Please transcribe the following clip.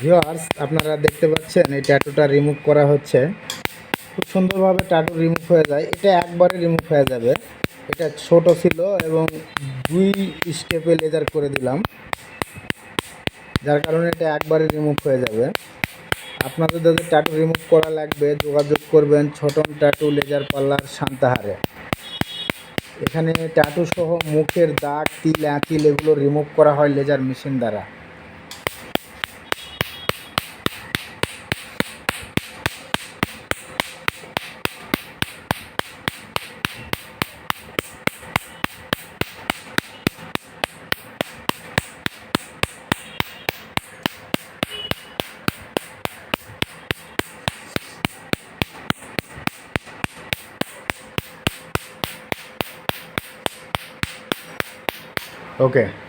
Viewers আপনারা দেখতে পাচ্ছেন, এই ট্যাটুটা রিমুভ করা হচ্ছে। খুব সুন্দরভাবে ট্যাটু রিমুভ হয়ে যায়। এটা একবারে রিমুভ হয়ে যাবে। এটা ছোট ছিল এবং দুই স্টেপে লেজার করে দিলাম। যার কারণে এটা একবারে রিমুভ হয়ে যাবে। আপনাদের যদি ট্যাটু রিমুভ করা লাগবে, যোগাযোগ করবেন ছোটন ট্যাটু লেজার পার্লার শান্তাহারে এখানে ট্যাটু সহ মুখের দাগ, তিল আঁকিল এগুলো রিমুভ করা হয় লেজার মেশিন দ্বারা। Okay.